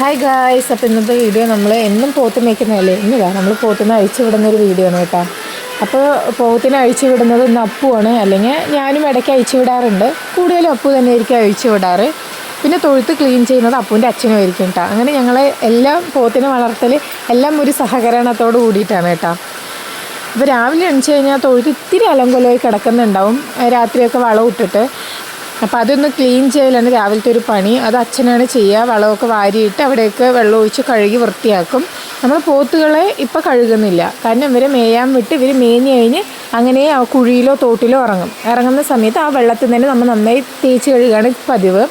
Hi guys അപ്പോൾ ഇന്നത്തെ video നമ്മൾ എന്നും പോത്ത് മേയ്ക്കുന്നതല്ലേ ഇന്നില്ല നമ്മൾ പോത്തിനെ അഴിച്ചു വിടുന്ന ഒരു വീഡിയോ ആണ് കേട്ടോ. അപ്പോൾ പോത്തിനെ അഴിച്ചു വിടുന്നത് ഇന്ന് അപ്പുവാണ്. അല്ലെങ്കിൽ ഞാനും ഇടയ്ക്ക് അഴിച്ചു വിടാറുണ്ട്. കൂടുതലും അപ്പു തന്നെയായിരിക്കും അഴിച്ചു വിടാറ്. പിന്നെ തൊഴുത്ത് ക്ലീൻ ചെയ്യുന്നത് അപ്പുവിന്റെ അച്ഛനുമായിരിക്കും കേട്ടോ. അങ്ങനെ ഞങ്ങൾ എല്ലാം പോത്തിനെ വളർത്തൽ എല്ലാം ഒരു സഹകരണത്തോട് കൂടിയിട്ടാണ് കേട്ടോ. അപ്പോൾ രാവിലെ എണിച്ച് കഴിഞ്ഞാൽ തൊഴുത്ത് ഇത്തിരി അലങ്കൊലമായി കിടക്കുന്നുണ്ടാവും. രാത്രിയൊക്കെ വളം ഇട്ടിട്ട്. അപ്പോൾ അതൊന്ന് ക്ലീൻ ചെയ്യലാണ് രാവിലത്തെ ഒരു പണി. അത് അച്ഛനാണ് ചെയ്യുക. വളമൊക്കെ വാരിയിട്ട് അവിടെയൊക്കെ വെള്ളം ഒഴിച്ച് കഴുകി വൃത്തിയാക്കും. നമ്മൾ പോത്തുകളെ ഇപ്പോൾ കഴുകുന്നില്ല. കാരണം ഇവരെ മേയാൻ വിട്ട് ഇവർ മേഞ്ഞ് കഴിഞ്ഞ് അങ്ങനെ ആ കുഴിയിലോ തോട്ടിലോ ഇറങ്ങും. ഇറങ്ങുന്ന സമയത്ത് ആ വെള്ളത്തിൽ തന്നെ നമ്മൾ നന്നായി തേച്ച് കഴുകുകയാണ് പതിവ്.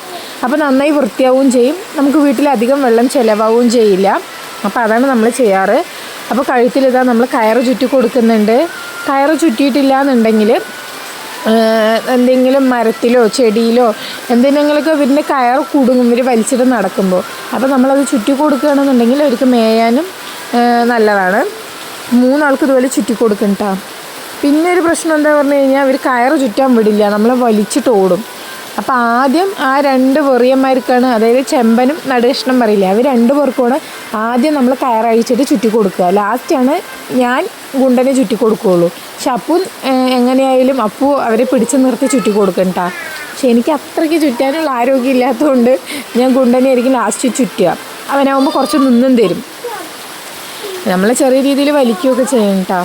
അപ്പോൾ നന്നായി വൃത്തിയാവുകയും ചെയ്യും. നമുക്ക് വീട്ടിലധികം വെള്ളം ചിലവാവുകയും ചെയ്യില്ല. അപ്പോൾ അതാണ് നമ്മൾ ചെയ്യാറ്. അപ്പോൾ കഴുത്തിൽ ഇതാ നമ്മൾ കയറ് ചുറ്റി കൊടുക്കുന്നുണ്ട്. കയറ് ചുറ്റിയിട്ടില്ല എന്നുണ്ടെങ്കിൽ എന്തെങ്കിലും മരത്തിലോ ചെടിയിലോ എന്തിനെങ്കിലുമൊക്കെ ഇവരിന്റെ കയർ കുടുങ്ങും ഇവർ വലിച്ചിട്ട് നടക്കുമ്പോൾ അപ്പോൾ നമ്മളത് ചുറ്റി കൊടുക്കുകയാണെന്നുണ്ടെങ്കിൽ അവർക്ക് മേയാനും നല്ലതാണ്. മൂന്നാൾക്ക് ഇതുപോലെ ചുറ്റി കൊടുക്കും കേട്ടോ പിന്നെ ഒരു പ്രശ്നം എന്താ പറഞ്ഞു കഴിഞ്ഞാൽ അവർ കയർ ചുറ്റാൻ വിടില്ല നമ്മളെ വലിച്ചിട്ട് ഓടും. അപ്പോൾ ആദ്യം ആ രണ്ട് വെറിയന്മാർക്കാണ് അതായത് ചെമ്പനും നടുകഷ്ണം പറയില്ല അവർ രണ്ട് പേർക്കുമാണ് ആദ്യം നമ്മൾ കയറഴിച്ചിട്ട് ചുറ്റി കൊടുക്കുക. ലാസ്റ്റാണ് ഞാൻ ഗുണ്ടനെ ചുറ്റി കൊടുക്കുകയുള്ളൂ പക്ഷെ അപ്പു എങ്ങനെയായാലും അപ്പു അവരെ പിടിച്ചു നിർത്തി ചുറ്റി കൊടുക്കണ്ട പക്ഷെ എനിക്ക് അത്രയ്ക്ക് ചുറ്റാനുള്ള ആരോഗ്യം ഇല്ലാത്തതുകൊണ്ട് ഞാൻ ഗുണ്ടനെയായിരിക്കും ലാസ്റ്റ് ചുറ്റുക. അവനാകുമ്പോൾ കുറച്ച് നിന്നും തരും. നമ്മൾ ചെറിയ രീതിയിൽ വലിക്കുകയൊക്കെ ചെയ്യണം കേട്ടോ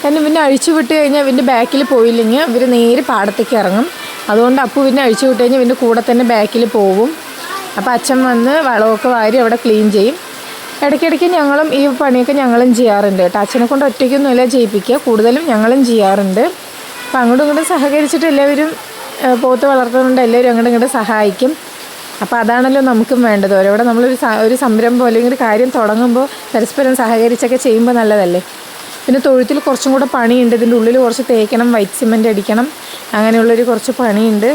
കാരണം പിന്നെ അഴിച്ചു വിട്ട് കഴിഞ്ഞാൽ ഇവന്റെ ബാക്കിൽ പോയില്ലെങ്കിൽ ഇവർ നേരെ പാടത്തേക്ക് ഇറങ്ങും. അതുകൊണ്ട് അപ്പു പിന്നെ അഴിച്ചു വിട്ട് കഴിഞ്ഞാൽ ഇവന്റെ കൂടെ തന്നെ ബാക്കിൽ പോവും. അപ്പോൾ അച്ഛൻ വന്ന് വളമൊക്കെ വാരി അവിടെ ക്ലീൻ ചെയ്യും. ഇടയ്ക്കിടയ്ക്ക് ഞങ്ങളും ഈ പണിയൊക്കെ ഞങ്ങളും ചെയ്യാറുണ്ട്. കേട്ടോ. അച്ഛനെ കൊണ്ട് ഒറ്റയ്ക്കൊന്നുമില്ല ചെയ്യിപ്പിക്കുക കൂടുതലും ഞങ്ങളും ചെയ്യാറുണ്ട്. അപ്പോൾ അങ്ങോട്ടും ഇങ്ങോട്ടും സഹകരിച്ചിട്ട് എല്ലാവരും പോത്ത് വളർത്തുന്നുണ്ട് എല്ലാവരും അങ്ങോട്ടും ഇങ്ങോട്ടും സഹായിക്കും. അപ്പോൾ അതാണല്ലോ നമുക്കും വേണ്ടത്. ഒരവിടെ നമ്മളൊരു ഒരു സംരംഭം അല്ലെങ്കിൽ ഒരു കാര്യം തുടങ്ങുമ്പോൾ പരസ്പരം സഹകരിച്ചൊക്കെ ചെയ്യുമ്പോൾ നല്ലതല്ലേ? പിന്നെ തൊഴുത്തിൽ കുറച്ചും കൂടെ പണിയുണ്ട്. ഇതിന്റെ ഉള്ളിൽ കുറച്ച് തേക്കണം വൈറ്റ് സിമെന്റ് അടിക്കണം. അങ്ങനെയുള്ളൊരു കുറച്ച് പണിയുണ്ട്.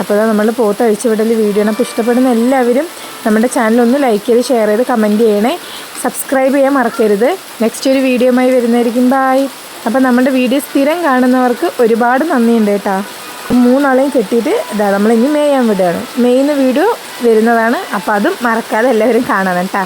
അപ്പോൾ നമ്മൾ പോത്ത് അഴിച്ചുവിടൽ വീഡിയോ അപ്പോൾ ഇഷ്ടപ്പെടുന്ന എല്ലാവരും നമ്മുടെ ചാനൽ ഒന്ന് ലൈക്ക് ചെയ്ത് ഷെയർ ചെയ്ത് കമന്റ് ചെയ്യണേ. സബ്സ്ക്രൈബ് ചെയ്യാൻ മറക്കരുത്. നെക്സ്റ്റ് ഒരു വീഡിയോയുമായി വരുന്നതായിരിക്കും. ബായ് അപ്പോൾ നമ്മുടെ വീഡിയോ സ്ഥിരം കാണുന്നവർക്ക് ഒരുപാട് നന്ദിയുണ്ട് കേട്ടോ. മൂന്നാളെയും കെട്ടിയിട്ട് ഇതാ നമ്മളിനി മേയാൻ വിടുകയാണ്. മെയ്യുന്ന വീഡിയോ വരുന്നതാണ്. അപ്പോൾ അതും മറക്കാതെ എല്ലാവരും കാണണം കേട്ടോ.